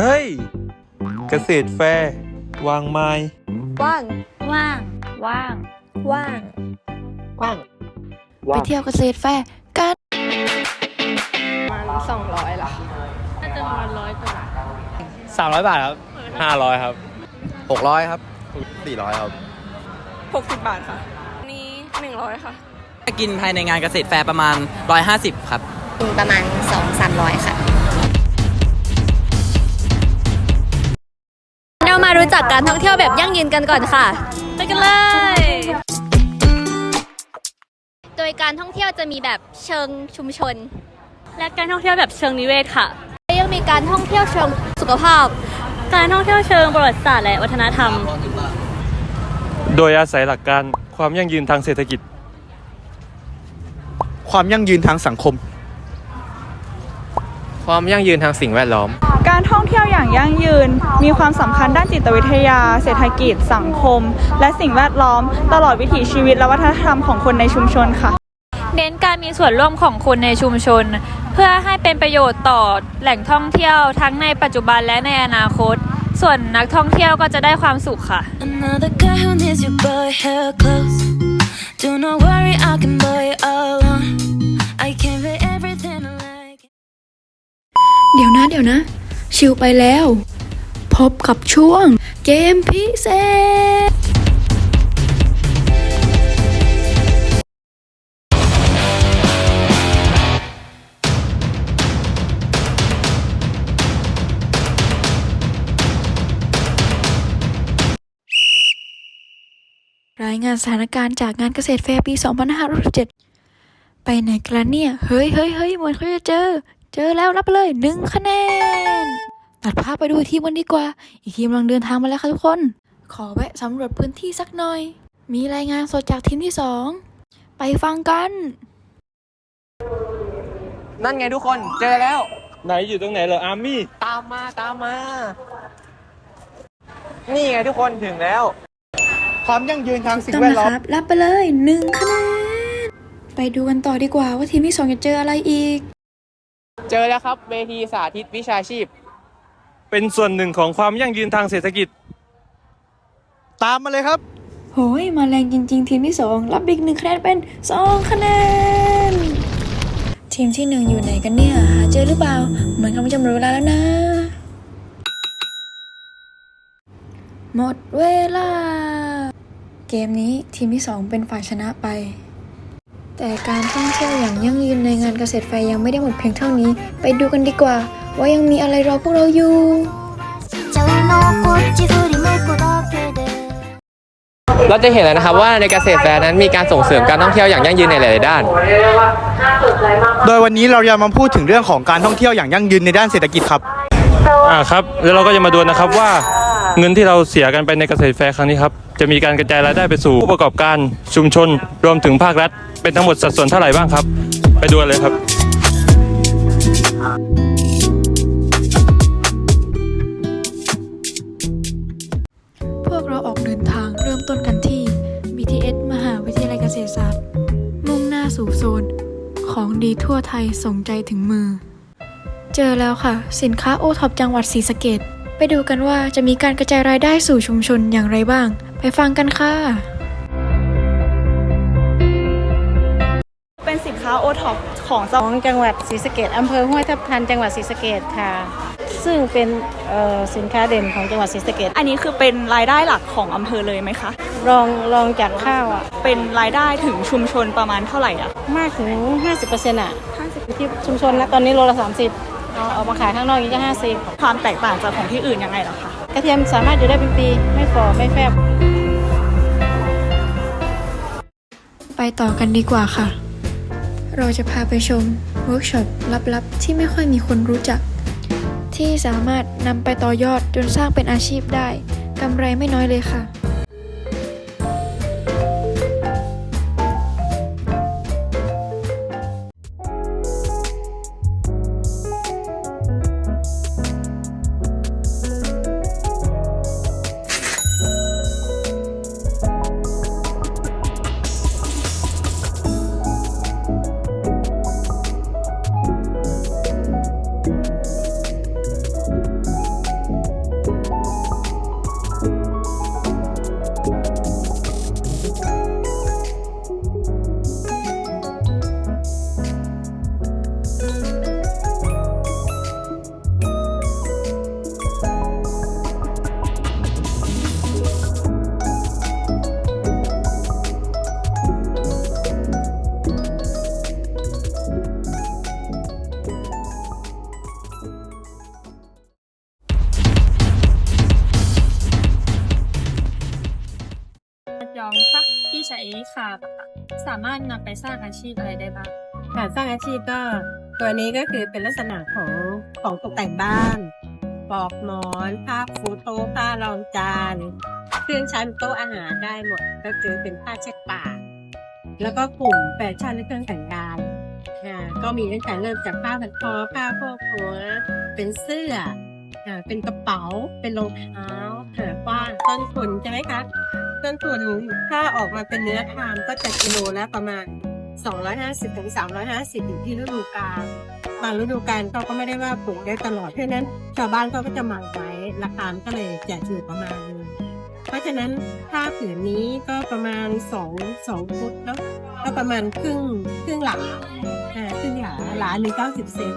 เฮ้ย เกษตรแฟร์วางไม้ว่าง ว่าง ว่าง ว่าง ว่าง ไปเที่ยวเกษตรแฟร์กันประมาณสองร้อยละน่าจะประมาณร้อยกว่าบาทสามร้อยบาทครับห้าร้อยครับหกร้อยครับสี่ร้อยครับหกสิบบาทค่ะ นี่หนึ่งร้อยค่ะ กินภายในงานเกษตรแฟร์ประมาณ150ครับ ประมาณ2 3 0 0ค่ะเรามารู้ จักการท่องเที่ยวแบบยั่งยืนกันก่อนค่ะ ไปกันเลย โดยการท่องเที่ยวจะมีแบบเชิงชุมชน และการท่องเที่ยวแบบเชิงนิเวศค่ะและยังมีการท่องเที่ยวเชิงสุขภาพ การท่องเที่ยวเชิงประวัติศาสตร์และวัฒนธรรม โดยอาศัยหลักการความยั่งยืนทางเศรษฐกิจ ความยั่งยืนทางสังคม ความยั่งยืนทางสิ่งแวดล้อม การท่องเที่ยวอย่างยั่งยืน มีความสำคัญด้านจิตวิทยา เศรษฐกิจ สังคม และสิ่งแวดล้อม ตลอดวิถีชีวิตและวัฒนธรรมของคนในชุมชนค่ะ เน้นการมีส่วนร่วมของคนในชุมชน เพื่อให้เป็นประโยชน์ต่อแหล่งท่องเที่ยวทั้งในปัจจุบันและในอนาคต ส่วนนักท่องเที่ยวก็จะได้ความสุขค่ะ Another guy who needs your boy hair close. Do not worry, I can buy it all on. I can be everything I like. เดี๋ยวนะ เดี๋ยวนะ ชิวไปแล้ว พบกับช่วงเกมพิเศษ รายงานสถานการณ์จากงานเกษตรแฟร์ปี 2567 ไปไหนกันล่ะเนี่ย เฮ้ยเฮ้ยเฮ้ยมือนเขาจะเจอ เจอแล้วรับไปเลยหนึ่งคะแนน ตัดภาพไปดูอีกทีมกันดีกว่า อีกทีมกำลังเดินทางมาแล้วค่ะทุกคน ขอแวะสำรวจพื้นที่สักหน่อย มีรายงานสดจากทีมที่สองไปฟังกัน นั่นไงทุกคนเจอแล้ว ไหนอยู่ตรงไหนเหรออาร์มี่ ตามมาตามมา นี่ไงทุกคนถึงแล้ว ความยั่งยืนทางสิ่งต้องแวดนะล้อคมรับ รับไปเลยหนึ่งคะแนน ไปดูกันต่อดีกว่าว่าทีมที่สองจะเจออะไรอีก เจอแล้วครับเวทีสาธิตวิชาชีพ เป็นส่วนหนึ่งของความยั่งยืนทางเศรษฐกิจ ตามมาเลยครับ โหย มาแรงจริง ๆ ทีมที่สองรับอีกหนึ่งคะแนนเป็นสองคะแนน ทีมที่หนึ่งอยู่ไหนกันเนี่ย หาเจอหรือเปล่า เหมือนกำลังจะหมดเวลาแล้วนะ หมดเวลา เกมนี้ทีมที่สองเป็นฝ่ายชนะไป แต่การท่องเที่ยวอย่างยั่งยืนในงานเกษตรแฟร์ยังไม่ได้หมดเพียงเท่านี้ ไปดูกันดีกว่า ว่ายังมีอะไรรอพวกเราอยู่เราจะเห็นแล้วนะครับว่าในเกษตรแฟร์นั้นมีการส่งเสริมการท่องเที่ยวอย่างยั่งยืนในหลาย ๆ ด้าน โดยวันนี้เราจะมาพูดถึงเรื่องของการท่องเที่ยวอย่างยั่งยืนในด้านเศรษฐกิจครับ อ่าครับ แล้วเราก็จะมาดูนะครับว่าเงินที่เราเสียกันไปในเกษตรแฟร์ครั้งนี้ครับ จะมีการกระจายรายได้ไปสู่ผู้ประกอบการชุมชน รวมถึงภาครัฐ เป็นทั้งหมดสัดส่วนเท่าไหร่บ้างครับ ไปดูเลยครับ ดีทั่วไทยส่งใจถึงมือ เจอแล้วค่ะ สินค้าโอท็อปจังหวัดศรีสะเกดไปดูกันว่าจะมีการกระจายรายได้สู่ชุมชนอย่างไรบ้าง ไปฟังกันค่ะ เป็นสินค้าโอท็อปของจังของจังหวัดศรีสะเกดอำเภอห้วยทับทันจังหวัดศรีสะเกดค่ะ ซึ่งเป็นเอ่อสินค้าเด่นของจังหวัดศรีสะเกดอันนี้คือเป็นรายได้หลักของอำเภอเลยไหมคะ รองรองจากข้าวอะ เป็นรายได้ถึงชุมชนประมาณเท่าไหร่อะมากถึง 50%อะ50ที่ชุมชนนะตอนนี้โลละ 30เอาเอามาขายข้างนอกยังจะความแตกต่างจากของที่อื่นยังไงเหรอคะ50กระเทียมสามารถอยู่ได้เป็นปีไม่ฝ่อไม่แฟบไปต่อกันดีกว่าค่ะ เราจะพาไปชมเวิร์กช็อปลับๆ ที่ไม่ค่อยมีคนรู้จัก ที่สามารถนำไปต่อยอดจนสร้างเป็นอาชีพได้กำไรไม่น้อยเลยค่ะ องค่ะที่ใช้คาบอะค่ะสามารถนำไปสร้างอาชีพอะไรได้บ้างการสร้างอาชีพก็ตัวนี้ก็คือเป็นลักษณะของของตกแต่งบ้านปลอกหมอนผ้าฟูโต๊ะผ้ารองจาน เครื่องใช้บนโต๊ะอาหารได้หมด ก็คือเป็นผ้าเช็ดปาก แล้วก็กลุ่มแฟชั่นและเครื่องแต่งกายก็มีตั้งแต่เริ่มจากผ้าพันคอผ้าโพกหัวเป็นเสื้อ เป็นกระเป๋า เป็นรองเท้าหาป้านต้นทุนใช่ไหมคะ ต้นทุนถ้าออกมาเป็นเนื้อทามก็จะกิโลละประมาณ 250ถึง350อยู่ที่ฤดูกาลบางฤดูกาลเขาก็ไม่ได้ว่าปลูกได้ตลอดเพราะฉะนั้นชาวบ้านเขาก็จะหมักไว้ราคามันก็เลยจะอยู่ประมาณนึงเพราะฉะนั้นผ้าผืนนี้ก็ประมาณ2 2ฟุตเนาะก็ประมาณครึ่งครึ่งหลาอ่าครึ่งหลาหลาหนึ่งเก้าสิบเซน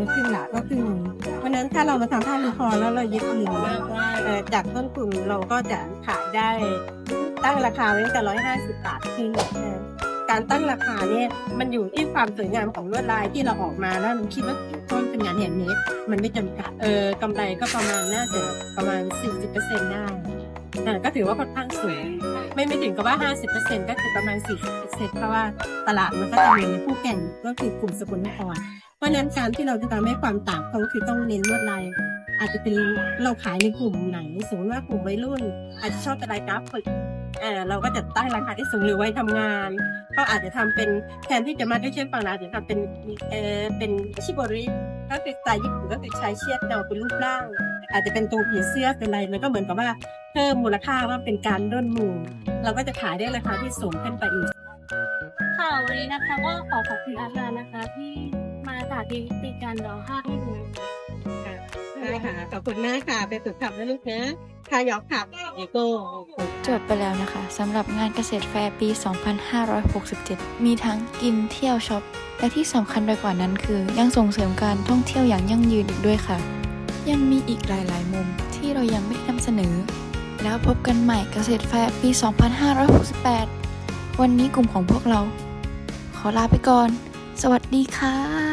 เออครึ่งหลาก็ครึ่งหนึ่งเพราะนั้นถ้าเรามาทำผ้าลูกคอแล้วเราเย็บหนึ่งเอ่อจากต้นทุนเราก็จะขายได้ตั้งราคาไว้ตั้งแต่ร้อยห้าสิบบาทขึ้นการตั้งราคาเนี่ยมันอยู่ที่ความสวยงามของลวดลายที่เราออกมาแล้วเราคิดว่าต้นเป็นงานแฮนด์เมดมันไม่จำกัดเออกำไรก็ประมาณน่าจะประมาณ 40%ได้อ่าก็ถือว่าค่อนข้างสูงไม่ไม่ถึงกับว่า 50%ก็คือประมาณ 40%เพราะว่าตลาดมันก็จะมีผู้แข่งก็คือกลุ่มสกุลนคร เพราะฉะนั้นการที่เราจะทำให้ความต่างเขาคือต้องเน้นลวดลายอาจจะเป็นเราขายในกลุ่มไหนสมมติว่ากลุ่มวัยรุ่น อาจจะชอบเป็นลายกราฟิกอ่าเราก็จะตั้งราคาที่สูงหรือไว้ทำงานก็อาจจะทำเป็นแทนที่จะมาด้วยเชือกฟางเราอาจจะทำเป็นเออเป็นชิโบริก็คือสไตล์ญี่ปุ่นก็คือใช้เชือกเดาเป็นรูปร่าง อาจจะเป็นตัวผีเสื้อเป็นอะไรมันก็เหมือนกับว่าเพิ่มมูลค่าว่าเป็นการร่นหมู่เราก็จะขายได้ราคาที่สูงขึ้นไปอีกค่ะวันนี้นะคะก็ขอขอบคุณอาจารย์นะคะที่ ธิตวิธีการร้องไห้ให้ดูได้ค่ะขอบคุณมากค่ะไปฝึกขับนะลูกนะคายอกขับเอโก้จบไปแล้วนะคะสำหรับงานเกษตรแฟร์ปี 2567 มีทั้งกินเที่ยวช็อป และที่สำคัญไปกว่านั้นคือ ยังส่งเสริมการท่องเที่ยวอย่างยั่งยืนอีกด้วยค่ะ ยังมีอีกหลาย ๆ มุมที่เรายังไม่ได้นำเสนอ แล้วพบกันใหม่เกษตรแฟร์ปี 2568 วันนี้กลุ่มของพวกเรา ขอลาไปก่อน สวัสดีค่ะ